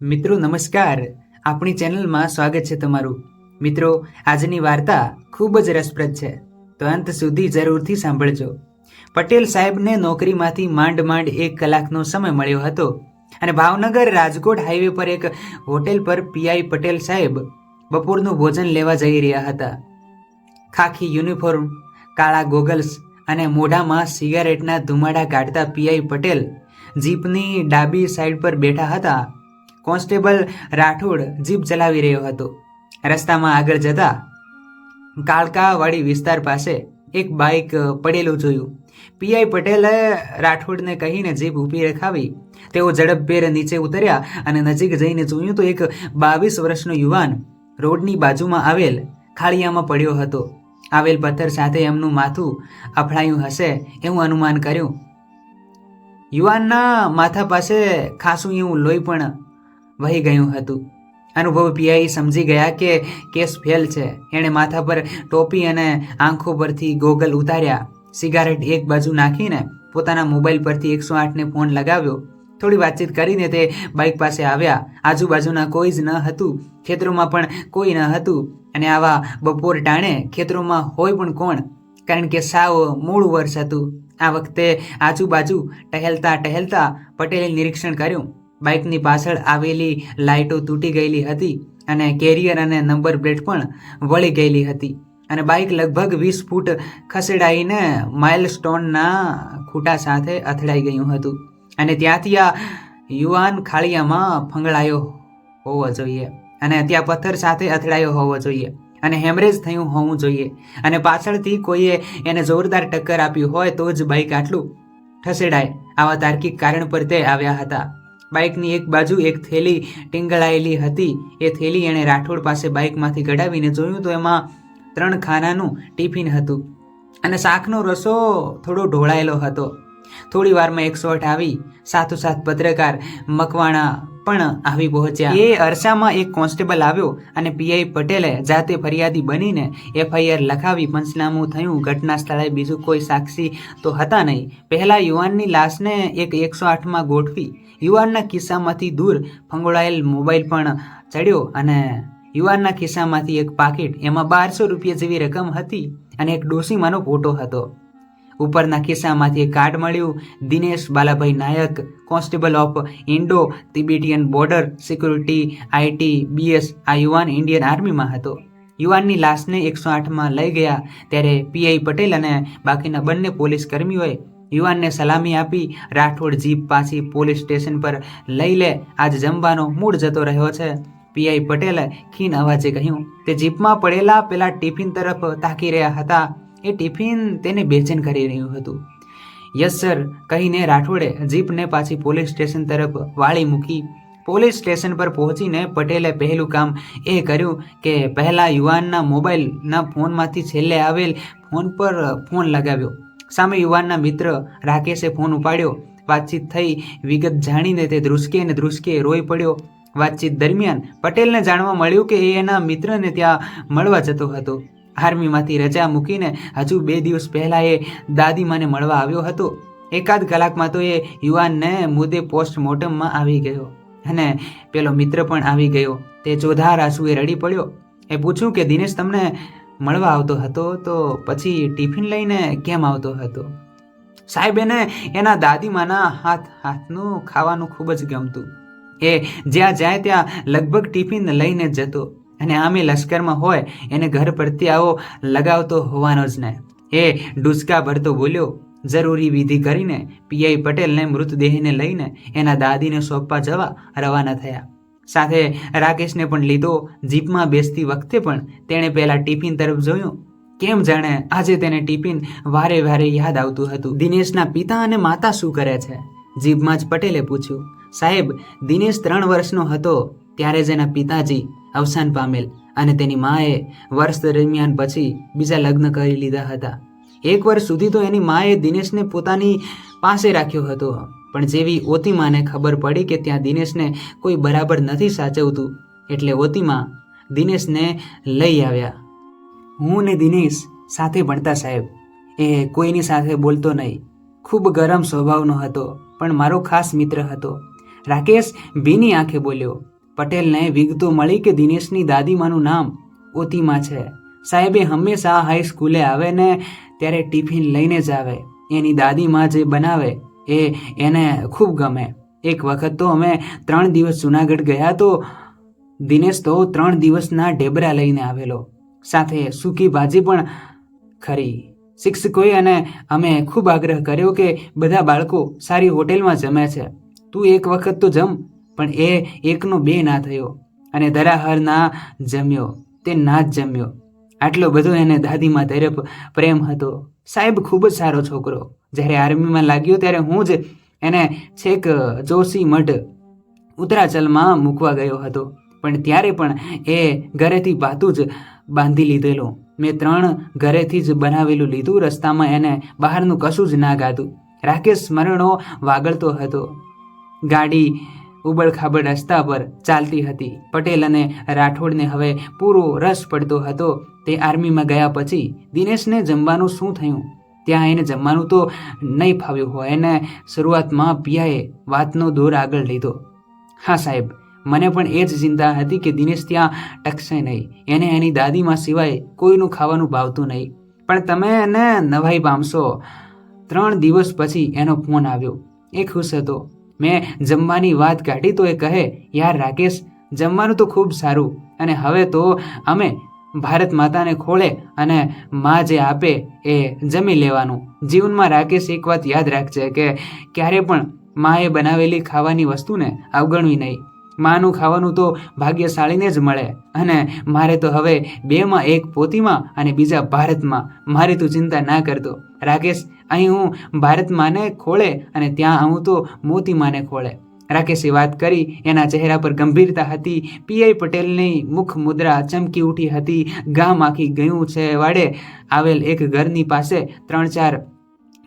મિત્રો, નમસ્કાર. આપણી ચેનલમાં સ્વાગત છે તમારું. મિત્રો, આજની વાર્તા ખૂબ જ રસપ્રદ છે. તો અંત સુધી જરૂરથી સાંભળજો. પટેલ સાહેબને નોકરીમાંથી માંડ માંડ એક કલાકનો સમય મળ્યો હતો અને ભાવનગર રાજકોટ હાઈવે પર એક હોટેલ પર પીઆઈ પટેલ સાહેબ બપોરનું ભોજન લેવા જઈ રહ્યા હતા. ખાખી યુનિફોર્મ, કાળા ગોગલ્સ અને મોઢામાં સિગારેટના ધુમાડા કાઢતા પીઆઈ પટેલ જીપની ડાબી સાઈડ પર બેઠા હતા કોન્સ્ટેબલ રાઠોડ જીપ ચલાવી રહ્યો હતો. રસ્તામાં આગળ જતા કાળકાવાડી વિસ્તાર પાસે એક બાઇક પડેલું જોયું. પીઆઈ પટેલે રાઠોડને કહીને જીપ ઊભી રખાવી, તેઓ ઝડપભેર નીચે ઉતર્યા અને નજીક જઈને જોયું તો એક બાવીસ વર્ષનો યુવાન રોડની બાજુમાં આવેલ ખાળિયામાં પડ્યો હતો. આવેલ પથ્થર સાથે એમનું માથું અફળાયું હશે એવું અનુમાન કર્યું. યુવાનના માથા પાસે ખાસું એવું લોહી પણ વહી ગયું હતું. અનુભવ પીઆઈ સમજી ગયા કે કેસ ફેલ છે. એણે માથા પર ટોપી અને આંખો પરથી ગોગલ ઉતાર્યા. સિગારેટ એક બાજુ નાખીને પોતાના મોબાઈલ પરથી એકસો આઠને ફોન લગાવ્યો. થોડી વાતચીત કરીને તે બાઇક પાસે આવ્યા. આજુબાજુના કોઈ જ ન હતું. ખેતરોમાં પણ કોઈ ન હતું. અને આવા બપોર ટાણે ખેતરોમાં હોય પણ કોણ? કારણ કે સાવ મૂળ વર્ષ હતું. આ વખતે આજુબાજુ ટહેલતા ટહેલતા પટેલે નિરીક્ષણ કર્યું. બાઇકની પાછળ આવેલી લાઇટો તૂટી ગયેલી હતી અને કેરિયર અને નંબર પ્લેટ પણ વળી ગયેલી હતી. અને બાઇક લગભગ વીસ ફૂટ ખસેડાઈને માઇલ સ્ટોનના ખૂટા સાથે અથડાઈ ગયું હતું. અને ત્યાંથી આ યુવાન ખાળિયામાં ફંગળાયો હોવો જોઈએ અને ત્યાં પથ્થર સાથે અથડાયો હોવો જોઈએ અને હેમરેજ થયું હોવું જોઈએ. અને પાછળથી કોઈએ એને જોરદાર ટક્કર આપ્યું હોય તો જ બાઇક આટલું ઠસેડાય આવા તાર્કિક કારણ પર તે આવ્યા હતા. બાઇકની એક બાજુ એક થેલી ટીંગળાયેલી હતી. એ થેલી એણે રાઠોડ પાસે બાઇકમાંથી કઢાવીને જોયું તો એમાં ત્રણ ખાનાનું ટિફિન હતું અને શાકનો રસો થોડો ઢોળાયેલો હતો. થોડી વારમાં એક શોટ આવી. સાથોસાથ પત્રકાર મકવાણા પણ આવી પહોંચ્યા. એ અરસામાં એક કોન્સ્ટેબલ આવ્યો અને પીઆઈ પટેલે જાતે ફરિયાદી બનીને એફઆઈઆર લખાવી પંચનામું થયું. ઘટના સ્થળે બીજું કોઈ સાક્ષી તો હતા નહીં. પહેલા યુવાનની લાશને એક એકસો આઠમાં ગોઠવી યુવાનના ખિસ્સામાંથી દૂર ફંગોળાયેલ મોબાઈલ પણ ચડ્યો અને યુવાનના ખિસ્સામાંથી એક પાકીટ એમાં બારસો રૂપિયા જેવી રકમ હતી અને એક ડોસીમાનો ફોટો હતો. ઉપરના ખિસ્સામાંથી કાર્ડ મળ્યું. Dinesh Balabhai Nayak, constable of Indo Tibetan border security IT BS આ યુવાન ઇન્ડિયન આર્મીમાં હતો. યુવાનની લાશને એકસો આઠમાં લઈ ગયા. ત્યારે પીઆઈ પટેલ અને બાકીના બંને પોલીસ કર્મીઓએ યુવાનને સલામી આપી રાઠોડ જીપ પાછી પોલીસ સ્ટેશન પર લઈ લે. આજ જમવાનો મૂડ જતો રહ્યો છે. પીઆઈ પટેલે ખીન અવાજે કહ્યું, તે જીપમાં પડેલા પેલા ટિફિન તરફ તાકી રહ્યા હતા. એ ટિફિન તેને બેચેન કરી રહ્યું હતું. યસ, સર, કહીને રાઠોડે જીપને પાછી પોલીસ સ્ટેશન તરફ વાળી મૂકી. પોલીસ સ્ટેશન પર પહોંચીને પટેલે પહેલું કામ એ કર્યું કે પહેલાં યુવાનના મોબાઈલના ફોનમાંથી છેલ્લે આવેલ ફોન પર ફોન લગાવ્યો. સામે યુવાનના મિત્ર રાકેશે ફોન ઉપાડ્યો. વાતચીત થઈ, વિગત જાણીને તે ધ્રુસકે ને ધ્રુસકે રોઈ પડ્યો. વાતચીત દરમિયાન પટેલને જાણવા મળ્યું કે એ એના મિત્રને ત્યાં મળવા જતો હતો. આર્મીમાંથી રજા મૂકીને હજુ બે દિવસ પહેલાં એ દાદીમાને મળવા આવ્યો હતો. એકાદ કલાકમાં તો એ યુવાનને મુદ્દે પોસ્ટમોર્ટમમાં આવી ગયો અને પેલો મિત્ર પણ આવી ગયો. તે ચોધાર આંસુએ રડી પડ્યો. એ પૂછ્યું કે, દિનેશ, તમને મળવા આવતો હતો તો પછી ટિફિન લઈને કેમ આવતો હતો? સાહેબ, એને એના દાદીમાના હાથ હાથનું ખાવાનું ખૂબ જ ગમતું. એ જ્યાં જાય ત્યાં લગભગ ટિફિન લઈને જતો અને આમે લશ્કરમાં હોય એને ઘર પરથી આવો લગાવતો હોવાનો જ ને એ ડૂસકા ભરતો બોલ્યો, જરૂરી વિધિ કરીને પીઆઈ પટેલને મૃતદેહને લઈને એના દાદીને સોંપવા જવા રવાના થયા. સાથે રાકેશને પણ લીધો. જીપમાં બેસતી વખતે પણ તેણે પહેલા ટિફિન તરફ જોયું. કેમ જાણે આજે તેને ટિફિન વારે વારે યાદ આવતું હતું. દિનેશના પિતા અને માતા શું કરે છે? જીભમાં જ પટેલે પૂછ્યું. સાહેબ, દિનેશ ત્રણ વર્ષનો હતો. ત્યારે જ એના પિતાજી અવસાન પામેલ અને તેની માએ વર્ષ દરમિયાન પછી બીજા લગ્ન કરી લીધા હતા. એક વર્ષ સુધી તો એની માએ દિનેશને પોતાની પાસે રાખ્યો હતો. પણ જેવી ઓતિમાને ખબર પડી કે ત્યાં દિનેશને કોઈ બરાબર નથી સાચવતું, એટલે ઓતીમા દિનેશને લઈ આવ્યા. હું ને દિનેશ સાથે ભણતા સાહેબ. એ કોઈની સાથે બોલતો નહીં. ખૂબ ગરમ સ્વભાવનો હતો, પણ મારો ખાસ મિત્ર હતો. રાકેશ ભીની આંખે બોલ્યો, પટેલને વિગતો મળી કે દિનેશની દાદીમાનું નામ ઓતિમા છે. સાહેબે હંમેશા હાઈ સ્કૂલે આવે ને ત્યારે ટિફિન લઈને જ આવે. એની દાદીમાં જે બનાવે એ એને ખૂબ ગમે. એક વખત તો અમે ત્રણ દિવસ જુનાગઢ ગયા તો દિનેશ તો ત્રણ દિવસના ઢેબરા લઈને આવેલો. સાથે સૂકી ભાજી પણ ખરી. શિક્ષકોએ અને અમે ખૂબ આગ્રહ કર્યો કે બધા બાળકો સારી હોટેલમાં જમે છે. તું એક વખત તો જમ, પણ એ એકનો બે ના થયો અને ધરાહર ના જમ્યો, તે ના જ જમ્યો. આટલો બધો એને દાદીમાં તરફ પ્રેમ હતો. સાહેબ ખૂબ જ સારો છોકરો. જ્યારે આર્મીમાં લાગ્યો ત્યારે હું જ એને છેક જોશી મઢ ઉત્તરાચલમાં મૂકવા ગયો હતો. પણ ત્યારે પણ એ ઘરેથી ભાતું જ બાંધી લીધેલું. મેં ત્રણ ઘરેથી જ બનાવેલું લીધું. રસ્તામાં એને બહારનું કશું જ ના ગાતું રાકેશ સ્મરણો વાગળતો હતો. ગાડી ઉબડખાબડ રસ્તા પર ચાલતી હતી. પટેલ અને રાઠોડને હવે પૂરો રસ પડતો હતો. તે આર્મીમાં ગયા પછી દિનેશને જમવાનું શું થયું? ત્યાં એને જમવાનું તો નહીં ફાવ્યું હોય. એને શરૂઆતમાં પિયાએ વાતનો દોર આગળ લીધો. હા સાહેબ, મને પણ એ જ ચિંતા હતી કે દિનેશ ત્યાં ટકશે નહીં. એને એની દાદીમાં સિવાય કોઈનું ખાવાનું ભાવતું નહીં. પણ તમે એને નવાઈ પામશો. ત્રણ દિવસ પછી એનો ફોન આવ્યો. એ ખુશ હતો. મેં જમવાની વાત કાઢી તો એ કહે, યાર રાકેશ, જમવાનું તો ખૂબ સારું. અને હવે તો અમે ભારત માતાને ખોળે અને માં જે આપે એ જમી લેવાનું. જીવનમાં રાકેશ એક વાત યાદ રાખજે કે ક્યારે પણ માએ બનાવેલી ખાવાની વસ્તુને અવગણવી નહીં. માનું ખાવાનું તો ભાગ્યશાળીને જ મળે અને મારે તો હવે બેમાં એક પોતીમાં અને બીજા ભારતમાં. મારી તું ચિંતા ના કરતો. રાકેશ, અહીં હું ભારતમાંને ખોળે અને ત્યાં આવું તો મોતીમાને ખોળે. રાકેશે વાત કરી, એના ચહેરા પર ગંભીરતા હતી. પીઆઈ પટેલની મુખ મુદ્રા ચમકી ઉઠી હતી. ગામ આખી ગયું છે વાડે. આવેલ એક ઘરની પાસે ત્રણ ચાર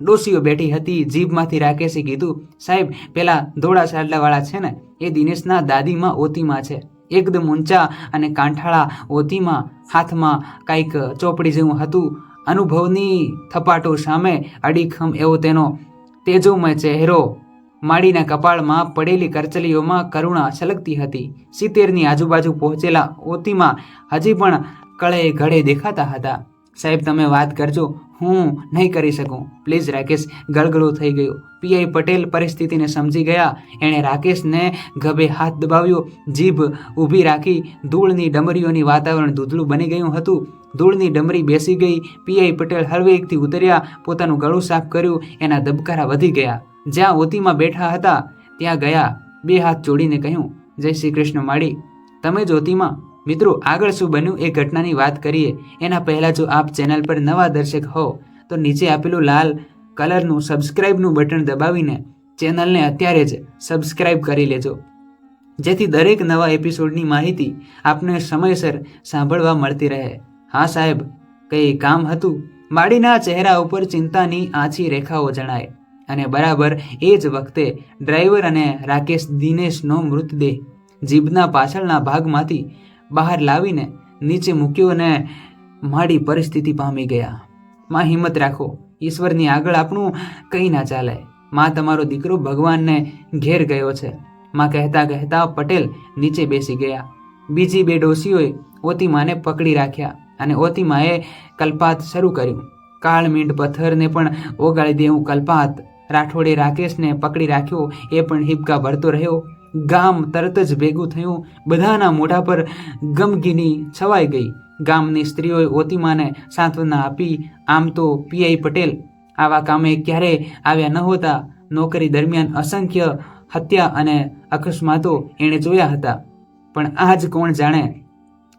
ડોસીઓ બેઠી હતી. જીભમાંથી રાકેશે કીધું, સાહેબ, પેલા ધોળા સાડલાવાળા છે ને, એ દિનેશના દાદીમાં ઓતીમાં છે. એકદમ ઊંચા અને કાંઠાળા ઓતીમાં, હાથમાં કાંઈક ચોપડી જેવું હતું. અનુભવની થપાટો સામે અડીખમ એવો તેનો તેજોમય ચહેરો માડીના કપાળમાં પડેલી કરચલીઓમાં કરુણા છલકતી હતી. સિત્તેરની આજુબાજુ પહોંચેલા ઓતીમાં હજી પણ કળે ઘડે દેખાતા હતા. સાહેબ, તમે વાત કરજો. હું નહીં કરી શકું. પ્લીઝ, રાકેશ, ગળગળું થઈ ગયું. પીઆઈ પટેલ પરિસ્થિતિને સમજી ગયા. એણે રાકેશને ગભે હાથ દબાવ્યો. જીભ ઊભી રાખી ધૂળની ડમરીઓની વાતાવરણ ધૂધળું બની ગયું હતું. ધૂળની ડમરી બેસી ગઈ. પીઆઈ પટેલ હળવેકથી ઉતર્યા. પોતાનું ગળું સાફ કર્યું. એના દબકારા વધી ગયા. જ્યાં ઓતીમાં બેઠા હતા, ત્યાં ગયા, બે હાથ જોડીને કહ્યું, જય શ્રી કૃષ્ણ માળી, તમે જ્યોતિમાં મિત્રો, આગળ શું બન્યું એ ઘટનાની વાત કરીએ. એના પહેલાં જો આપ ચેનલ પર નવા દર્શક હો, તો નીચે આપેલું લાલ કલરનું સબસ્ક્રાઇબનું બટન દબાવીને ચેનલને અત્યારે જ સબસ્ક્રાઇબ કરી લેજો. જેથી દરેક નવા એપિસોડની માહિતી આપને સમયસર સાંભળવા મળતી રહે. હા સાહેબ કંઈ કામ હતું. માળીના ચહેરા ઉપર ચિંતાની આછી રેખાઓ જણાય. અને બરાબર એ જ વખતે ડ્રાઈવર અને રાકેશ દિનેશનો મૃતદેહ જીભના પાછળના ભાગમાંથી બહાર લાવીને નીચે મૂક્યો અને માડી પરિસ્થિતિ પામી ગયા. માં હિંમત રાખો, ઈશ્વરની આગળ આપણું કંઈ ના ચાલે. માં તમારો દીકરો ભગવાનને ઘેર ગયો છે. માં કહેતા કહેતા પટેલ નીચે બેસી ગયા. બીજી બે ડોશીઓએ ઓતિમાને પકડી રાખ્યા અને ઓતિમાએ કલ્પાત શરૂ કર્યું. કાળ મીંડ પથ્થરને પણ ઓગાળી દેવું કલ્પાત રાઠોડે રાકેશને પકડી રાખ્યો, એ પણ હિપકા ભરતો રહ્યો. ગામ તરત જ ભેગું થયું. બધાના મોઢા પર ગમગીની છવાઈ ગઈ. ગામની સ્ત્રીઓએ ઓતીમાને સાંત્વના આપી, આમ તો પીઆઈ પટેલ, આવા કામે ક્યારેય આવ્યા ન હોતા? નોકરી દરમિયાન અસંખ્ય હત્યા અને અકસ્માતો એણે જોયા હતા. પણ આજ કોણ જાણે?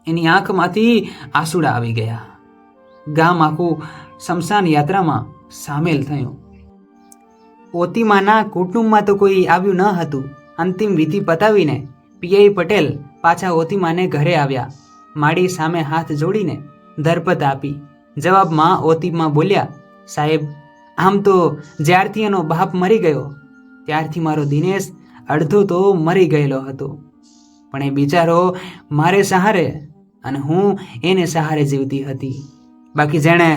એની આંખમાંથી આંસુડા આવી ગયા. ગામ આખું શમશાન યાત્રામાં સામેલ થયું. ઓતીમાના કુટુંબમાં તો કોઈ આવ્યું ન હતું. અંતિમ વિધિ પતાવીને પીઆઈ પટેલ પાછા ઓતિમાને ઘરે આવ્યા. માડી સામે હાથ જોડીને ધરપત આપી. જવાબમાં ઓતિમા બોલ્યા, સાહેબ, આમ તો જ્યારથી એનો બાપ મરી ગયો, ત્યારથી મારો દિનેશ અડધો તો મરી ગયેલો હતો. પણ એ બિચારો મારે સહારે અને હું એને સહારે જીવતી હતી. બાકી જેણે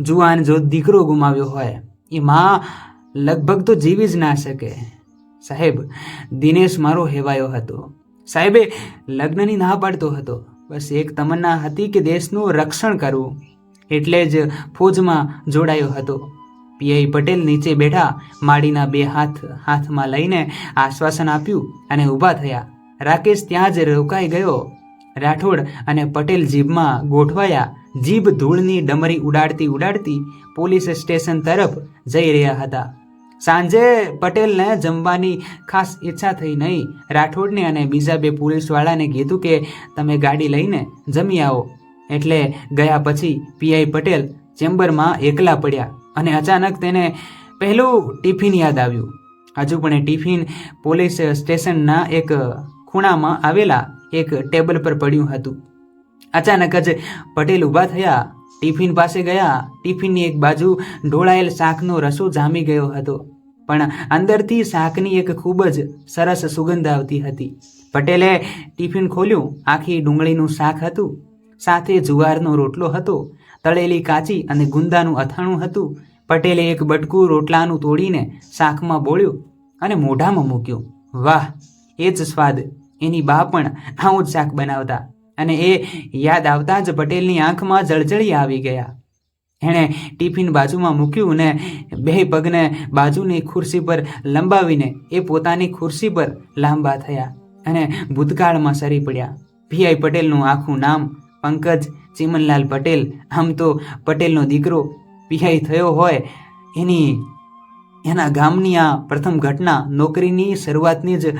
જુવાન જો દીકરો ગુમાવ્યો હોય, એ માં લગભગ તો જીવી જ ના શકે. સાહેબ, દિનેશ મારો હેવાયો હતો. સાહેબે લગ્નની ના પાડતો હતો. બસ એક તમન્ના હતી કે દેશનું રક્ષણ કરવું. એટલે જ ફૌજમાં જોડાયો હતો. પીઆઈ પટેલ નીચે બેઠા માડીના બે હાથ, હાથમાં લઈને આશ્વાસન આપ્યું અને ઊભા થયા. રાકેશ ત્યાં જ રોકાઈ ગયો. રાઠોડ અને પટેલ જીભમાં ગોઠવાયા. જીભ ધૂળની ડમરી ઉડાડતી ઉડાડતી પોલીસ સ્ટેશન તરફ જઈ રહ્યા હતા. સાંજે પટેલને જમવાની ખાસ ઈચ્છા થઈ નહીં. રાઠોડને અને બીજા બે પોલીસવાળાને કીધું કે, તમે ગાડી લઈને જમી આવો. એટલે ગયા પછી પીઆઈ પટેલ ચેમ્બરમાં એકલા પડ્યા અને અચાનક તેને પહેલું ટિફિન યાદ આવ્યું. હજુ પણ એ ટિફિન પોલીસ સ્ટેશનના એક ખૂણામાં આવેલા એક ટેબલ પર પડ્યું હતું. અચાનક જ પટેલ ઊભા થયા ટિફિન પાસે ગયા. ટિફિનની એક બાજુ ઢોળાયેલ શાકનો રસો જામી ગયો હતો. પણ અંદરથી શાકની એક ખૂબ જ સરસ સુગંધ આવતી હતી. પટેલે ટિફિન ખોલ્યું. આખી ડુંગળીનું શાક હતું. સાથે જુવારનો રોટલો હતો. તળેલી કાચી અને ગુંદાનું અથાણું હતું. પટેલે એક બટકું રોટલાનું તોડીને શાકમાં બોળ્યું અને મોઢામાં મૂક્યું. વાહ, એ જ સ્વાદ. એની બા પણ આવું જ શાક બનાવતા. અને એ યાદ આવતા જ પટેલની આંખમાં જળજળી આવી ગયા. એણે ટિફિન બાજુમાં મૂક્યું ને બે પગને બાજુની ખુરશી પર લંબાવીને એ પોતાની ખુરશી પર લાંબા થયા અને ભૂતકાળમાં સરી પડ્યા. ભીઆઈ પટેલનું આખું નામ પંકજ ચીમનલાલ પટેલ, આમ તો પટેલનો દીકરો પીઆઈ થયો હોય, એની એના ગામની આ પ્રથમ ઘટના નોકરીની શરૂઆતની જ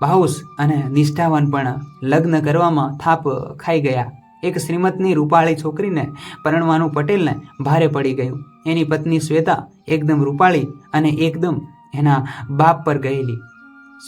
બાઉસ અને નિષ્ઠાવાન પણ લગ્ન કરવામાં થાપ ખાઈ ગયા. એક શ્રીમતની રૂપાળી છોકરીને પરણવાનું પટેલને ભારે પડી ગયું. એની પત્ની શ્વેતા એકદમ રૂપાળી અને એકદમ એના બાપ પર ગયેલી.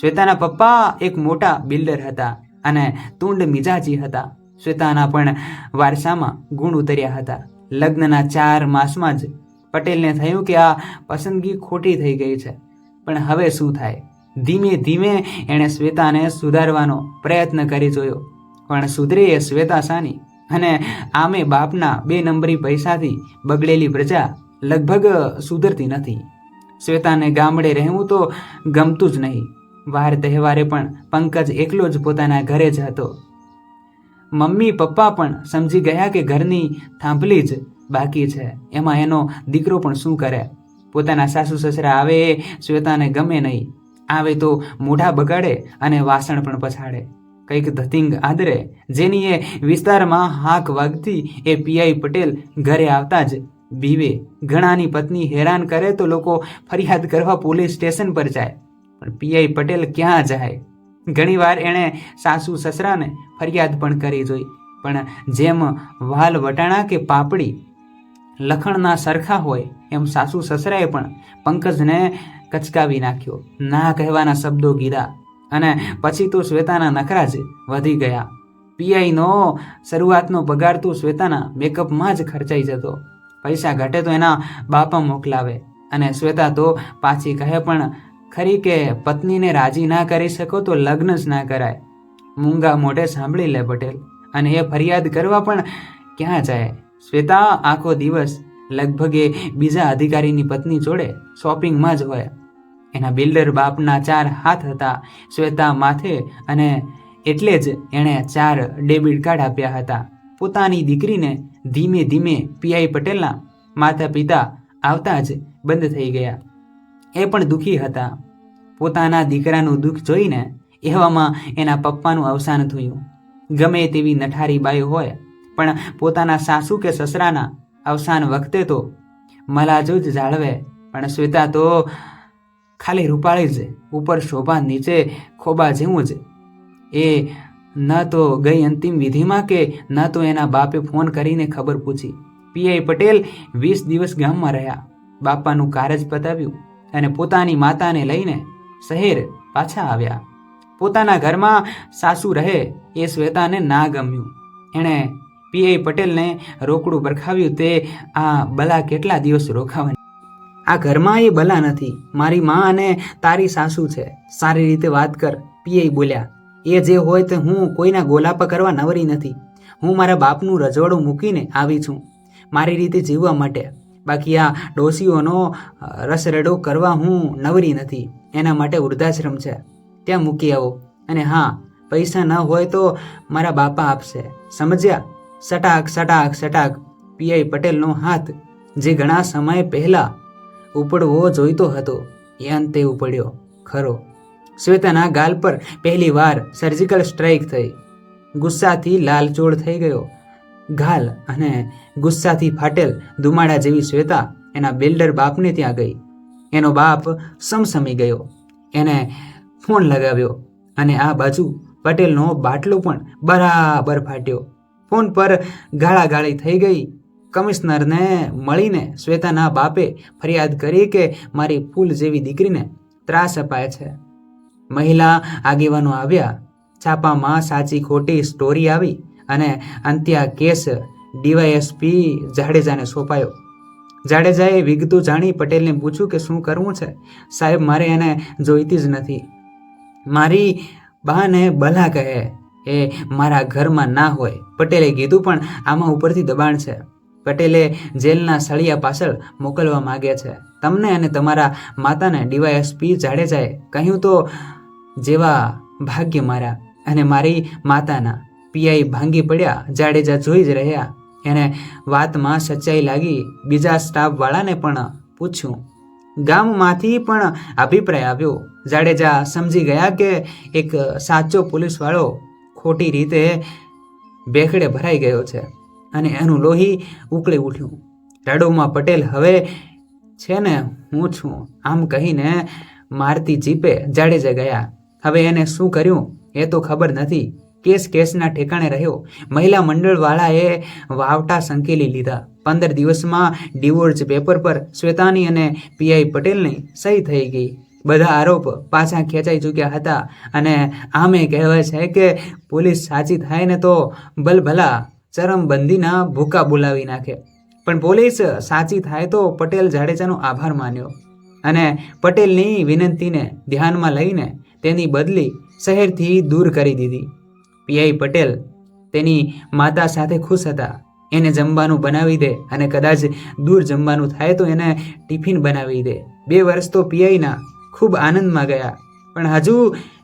શ્વેતાના પપ્પા એક મોટા બિલ્ડર હતા અને તુંડ મિજાજી હતા. શ્વેતાના પણ વારસામાં ગુણ ઉતર્યા હતા. લગ્નના ચાર માસમાં જ પટેલને થયું કે આ પસંદગી ખોટી થઈ ગઈ છે. પણ હવે શું થાય? ધીમે ધીમે એણે શ્વેતાને સુધારવાનો પ્રયત્ન કરી જોયો. પણ સુધરે એ શ્વેતા સાની અને આમે બાપના બે નંબરી પૈસાથી બગડેલી પ્રજા લગભગ સુધરતી નથી. શ્વેતાને ગામડે રહેવું તો ગમતું જ નહીં. વાર તહેવારે પણ પંકજ એકલો જ પોતાના ઘરે જ હતો. મમ્મી પપ્પા પણ સમજી ગયા કે ઘરની થાંભલી જ બાકી છે. એમાં એનો દીકરો પણ શું કરે? પોતાના સાસુ સસરા આવે એ શ્વેતાને ગમે નહીં. આવે તો મોઢા બગાડે અને વાસણ પણ પછાડે. કંઈક ધતિંગ આદરે જેની એ વિસ્તારમાં હાક વાગતી એ પીઆઈ પટેલ ઘરે આવતા જ બીવે. ઘણાની પત્ની હેરાન કરે તો લોકો ફરિયાદ કરવા પોલીસ સ્ટેશન પર જાય. પણ પીઆઈ પટેલ ક્યાં જાય? ઘણીવાર એણે સાસુ સસરાને ફરિયાદ પણ કરી જોઈ. પણ જેમ વાલ વટાણા કે પાપડી લખણના સરખા હોય, એમ સાસુ સસરાએ પણ પંકજને કચકાવી નાખ્યો. ના કહેવાના શબ્દો ગીરા અને પછી તો શ્વેતાના નખરા જ વધી ગયા. પીઆઈનો શરૂઆતનો પગાર તો શ્વેતાના મેકઅપમાં જ ખર્ચાઈ જતો. પૈસા ઘટે તો એના બાપા મોકલાવે અને શ્વેતા તો પાછી કહે પણ, ખરી કે પત્નીને રાજી ના કરી શકો તો લગ્ન જ ના કરાય. મૂંગા મોઢે સાંભળી લે પટેલ અને એ ફરિયાદ કરવા પણ ક્યાં જાય? શ્વેતા, આખો દિવસ લગભગ એ બીજા અધિકારીની પત્ની જોડે શોપિંગમાં જ હોય. એના બિલ્ડર બાપના ચાર હાથ હતા, શ્વેતા માથે અને એટલે જ એણે ચાર ડેબિટ કાર્ડ આપ્યા હતા. પોતાની દીકરીને ધીમે ધીમે પીઆઈ પટેલના માતા પિતા આવતા જ બંધ થઈ ગયા. એ પણ દુઃખી હતા. પોતાના દીકરાનું દુઃખ જોઈને એવામાં એના પપ્પાનું અવસાન થયું. ગમે તેવી નઠારી બાઈ હોય, પણ પોતાના સાસુ કે સસરાના અવસાન વખતે તો મલાજો જ જાળવે, પણ શ્વેતા તો ખાલી રૂપાળી જ, ઉપર શોભા નીચે ખોબા જેવું જ. એ ન તો ગઈ અંતિમ વિધિમાં કે ન તો એના બાપે ફોન કરીને ખબર પૂછી. પીઆઈ પટેલ વીસ દિવસ ગામમાં રહ્યા. બાપાનું કારજ પતાવ્યું અને પોતાની માતાને લઈને શહેર પાછા આવ્યા. પોતાના ઘરમાં સાસુ રહે એ શ્વેતાને ના ગમ્યું. એણે પીઆઈ પટેલને રોકડું પરખાવ્યું તે આ બલા કેટલા દિવસ રોકાવાની? આ ઘરમાં એ બલા નથી. મારી માં અને તારી સાસુ છે. સારી રીતે વાત કર. પીઆઈ બોલ્યા. એ જે હોય તે હું કોઈના ગોલાપા કરવા નવરી નથી. હું મારા બાપનું રજવાડું મૂકીને આવી છું. મારી રીતે જીવવા માટે. બાકી આ ડોસીઓનો રસરેડો કરવા હું નવરી નથી. એના માટે વૃદ્ધાશ્રમ છે. ત્યાં મૂકી આવો. અને હા, પૈસા ન હોય તો મારા બાપા આપશે. સમજ્યા? સટાક સટાક સટાક, પીઆઈ પટેલનો હાથ જે ઘણા સમય પહેલા ઉપડવો જોઈતો હતો, એ અંતે ઉપડ્યો, ખરો. શ્વેતાના ગાલ પર પહેલી વાર સર્જિકલ સ્ટ્રાઇક થઈ. ગુસ્સાથી લાલચોળ થઈ ગયો. ગાલ અને ગુસ્સાથી ફાટેલ ધુમાડા જેવી શ્વેતા એના બિલ્ડર બાપને ત્યાં ગઈ. એનો બાપ સમસમી ગયો. એને ફોન લગાવ્યો અને આ બાજુ પટેલનો બાટલો પણ બરાબર ફાટ્યો. ફોન પર ગાળાગાળી થઈ ગઈ. કમિશનરને મળીને શ્વેતાના બાપે ફરિયાદ કરી કે મારી ફૂલ જેવી દીકરીને ત્રાસ અપાય છે. મહિલા આગેવાનો આવ્યા. છાપામાં સાચી ખોટી સ્ટોરી આવી અને અંત્યા કેસ ડીવાયએસપી જાડેજાને સોંપાયો. જાડેજાએ વિગતો જાણી પટેલને પૂછ્યું કે શું કરવું છે? સાહેબ, મારે એને જોઈતી જ નથી. મારી બાને ભલા કહે. એ મારા ઘરમાં ના હોય. પટેલે કીધું પણ આમાં ઉપરથી દબાણ છે. પટેલે જેલના સળિયા પાછળ મોકલવા માગે છે. તમને અને તમારા માતાને ડીવાયએસપી જાડેજાએ કહ્યું તો જેવા ભાગ્ય મારા અને મારી માતાના. પીઆઈ ભાંગી પડ્યા, જાડેજા જોઈ જ રહ્યા. એને વાતમાં સચ્ચાઈ લાગી. બીજા સ્ટાફવાળાને પણ પૂછ્યું. ગામમાંથી પણ અભિપ્રાય આવ્યો. જાડેજા સમજી ગયા કે એક સાચો પોલીસવાળો ખોટી રીતે બેખડે ભરાઈ ગયો છે અને એનું લોહી ઉકળી ઉઠ્યું. રડોમાં પટેલ હવે છે ને, હું છું. આમ કહીને મારતી જીપે જાડેજા ગયા. હવે એને શું કર્યું? એ તો ખબર નથી. કેસ કેસના ઠેકાણે રહ્યો. મહિલા મંડળવાળાએ વાવટા સંકેલી લીધા. પંદર દિવસમાં ડિવોર્સ પેપર પર શ્વેતાની અને પીઆઈ પટેલની સહી થઈ ગઈ. બધા આરોપ પાછા ખેંચાઈ ચૂક્યા હતા. અને આમે કહેવાય છે કે પોલીસ સાચી થાય ને તો ભલભલા ચરમબંધીના ભૂકા બોલાવી નાખે. પણ પોલીસ સાચી થાય તો પટેલ જાડેજાનો આભાર માન્યો. અને પટેલની વિનંતીને ધ્યાનમાં લઈને તેની બદલી શહેરથી દૂર કરી દીધી. પીઆઈ પટેલ તેની માતા સાથે ખુશ હતા. એને જમવાનું બનાવી દે અને કદાચ દૂર જમવાનું થાય તો એને ટિફિન બનાવી દે. બે વર્ષ તો પીઆઈના ખૂબ આનંદમાં ગયા. પણ હજુ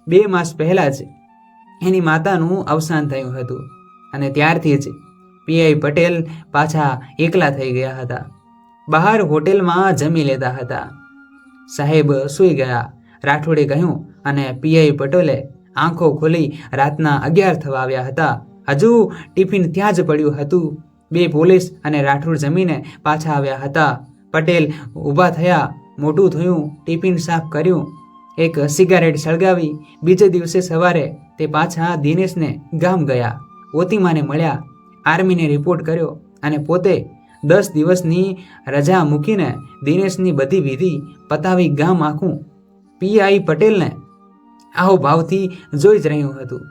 બે માસ પહેલાં જ એની માતાનું અવસાન થયું હતું અને ત્યારથી જ પીઆઈ પટેલ પાછા એકલા થઈ ગયા હતા. બહાર હોટેલમાં જમી લેતા હતા. સાહેબ સૂઈ ગયા. રાઠોડે કહ્યું અને પીઆઈ પટેલે આંખો ખોલી રાતના અગિયાર થવા આવ્યા હતા. હજુ ટિફિન ત્યાં જ પડ્યું હતું. બે પોલીસ અને રાઠોડ જમીને પાછા આવ્યા હતા. પટેલ ઊભા થયા મોટું થયું ટિફિન સાફ કર્યું, એક સિગારેટ સળગાવી, બીજે દિવસે સવારે તે પાછા દિનેશને ગામ ગયા. ઓતિમાને મળ્યા, આર્મીને રિપોર્ટ કર્યો અને પોતે દસ દિવસની રજા મૂકીને દિનેશની બધી વિધિ પતાવી ગામ આખું. પીઆઈ પટેલને આહો ભાવથી જોઈ જ રહ્યું હતું.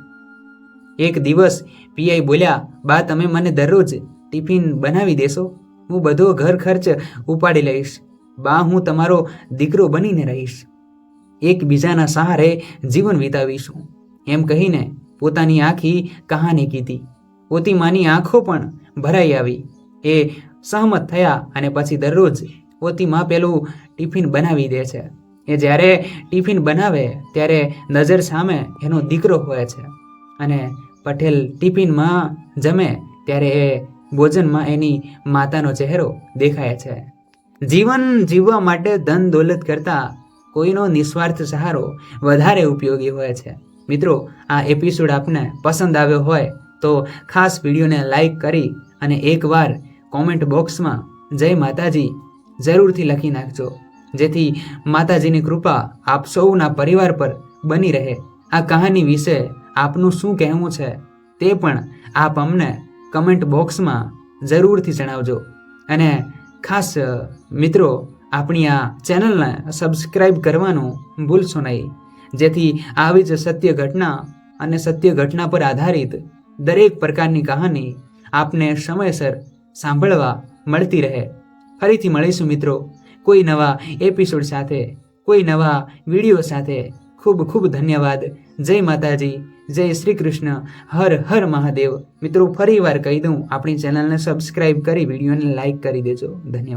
એક દિવસ પીઆઈ બોલ્યા, બા, તમે મને દરરોજ ટિફિન બનાવી દેશો. હું બધો ઘર ખર્ચ ઉપાડી લઈશ. બા, હું તમારો દીકરો બનીને રહીશ. એકબીજાના સહારે જીવન વિતાવીશું. એમ કહીને પોતાની આખી કહાની કીધી. ઓતીમાની આંખો પણ ભરાઈ આવી. એ સહમત થયા અને પછી દરરોજ ઓતીમાં પેલું ટિફિન બનાવી દે છે. એ જ્યારે ટિફિન બનાવે ત્યારે નજર સામે એનો દીકરો હોય છે. અને પટેલ ટિફિનમાં જમે ત્યારે એ ભોજનમાં એની માતાનો ચહેરો દેખાય છે. જીવન જીવવા માટે ધન દોલત કરતાં કોઈનો નિસ્વાર્થ સહારો વધારે ઉપયોગી હોય છે. મિત્રો, આ એપિસોડ આપને પસંદ આવ્યો હોય તો ખાસ વિડીયોને લાઈક કરી અને એકવાર કોમેન્ટ બોક્સમાં જય માતાજી જરૂરથી લખી નાખજો. જેથી માતાજીની કૃપા આપ સૌના પરિવાર પર બની રહે. આ કહાની વિશે આપનું શું કહેવું છે તે પણ આપ અમને કમેન્ટ બોક્સમાં જરૂરથી જણાવજો. અને ખાસ મિત્રો, આપણી આ ચેનલને સબસ્ક્રાઈબ કરવાનું ભૂલશો નહીં. જેથી આવી જ સત્ય ઘટના અને સત્ય ઘટના પર આધારિત દરેક પ્રકારની કહાની આપને સમયસર સાંભળવા મળતી રહે. ફરીથી મળીશું, મિત્રો. કોઈ નવા એપિસોડ સાથે, કોઈ નવા વીડિયો સાથે, ખૂબ ખૂબ ધન્યવાદ. જય માતાજી. જય શ્રી કૃષ્ણ. હર હર મહાદેવ. મિત્રો ફરી વાર કહી દઉં, આપણી ચેનલને સબસ્ક્રાઈબ કરી, વિડીયોને લાઈક કરી દેજો. ધન્યવાદ.